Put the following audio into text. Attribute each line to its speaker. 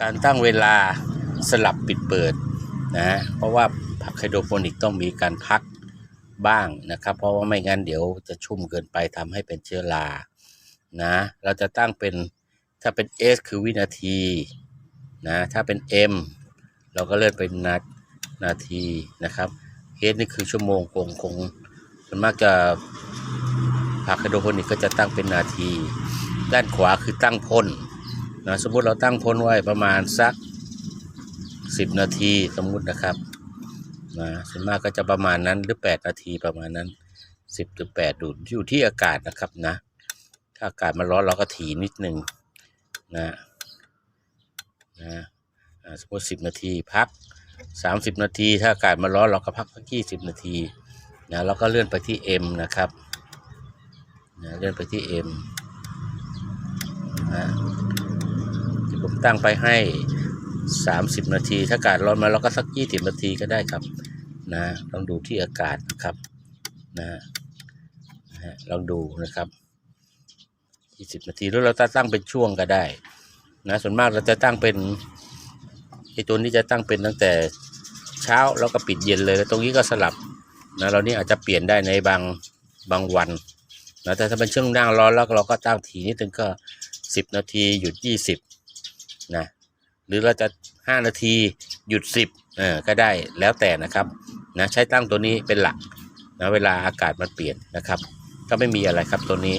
Speaker 1: การตั้งเวลาสลับปิดเปิดนะฮะเพราะว่าผักไฮโดรโปนิกต้องมีการพักบ้างนะครับ เพราะว่าไม่งั้นเดี๋ยวจะชุ่มเกินไปทำให้เป็นเชื้อรา นะ เราจะตั้งเป็นถ้าเป็น S คือวินาทีนะ ถ้าเป็น M เราก็เลื่อนเป็นนานาทีนะครับ H นี่คือชั่วโมงคงคงส่วนมากจะผักไฮโดรโปนิกก็จะตั้งเป็นนาที ด้านขวาคือตั้งพ่น นะสมมติเราตั้งพ่นไว้ประมาณสัก 10 นาทีสมมุตินะครับนะส่วนมากก็จะประมาณนั้นหรือ 8 นาทีประมาณนั้น 10หรือ8ดูอยู่ที่อากาศนะครับนะ ถ้าอากาศมันร้อนเราก็ถีนิดนึงนะนะสมมติ 10 นาทีพัก 30 นาที ถ้าอากาศมันร้อนเราก็พักสัก20 นาทีนะแล้วก็เลื่อนไปที่ M นะครับนะเลื่อนไปที่ M นะที่ผม ตั้งไปให้ 30 นาที ถ้าอากาศร้อนมาเราก็สัก 20 นาทีก็ได้ครับนะลองดูที่อากาศนะครับนะฮะลองดูนะครับ 20 นาทีหรือเราจะตั้งเป็นช่วงก็ได้นะส่วนมากเราจะตั้งเป็นไอตัวนี้จะตั้งเป็นตั้งแต่เช้าแล้วก็ปิดเย็นเลยแล้วตรงนี้ก็สลับนะเรานี่อาจจะเปลี่ยนได้ในบางบางวันนะแต่ถ้าเป็นช่วงนั่งร้อนแล้วเราก็ตั้งทีนิดนึงก็ 10 นาทีหยุด 20 นะหรือเราจะ 5 นาทีหยุด 10เออก็ได้แล้วแต่นะครับนะใช้ตั้งตัวนี้เป็นหลักนะเวลาอากาศมันเปลี่ยนนะครับ ก็ไม่มีอะไรครับตัวนี้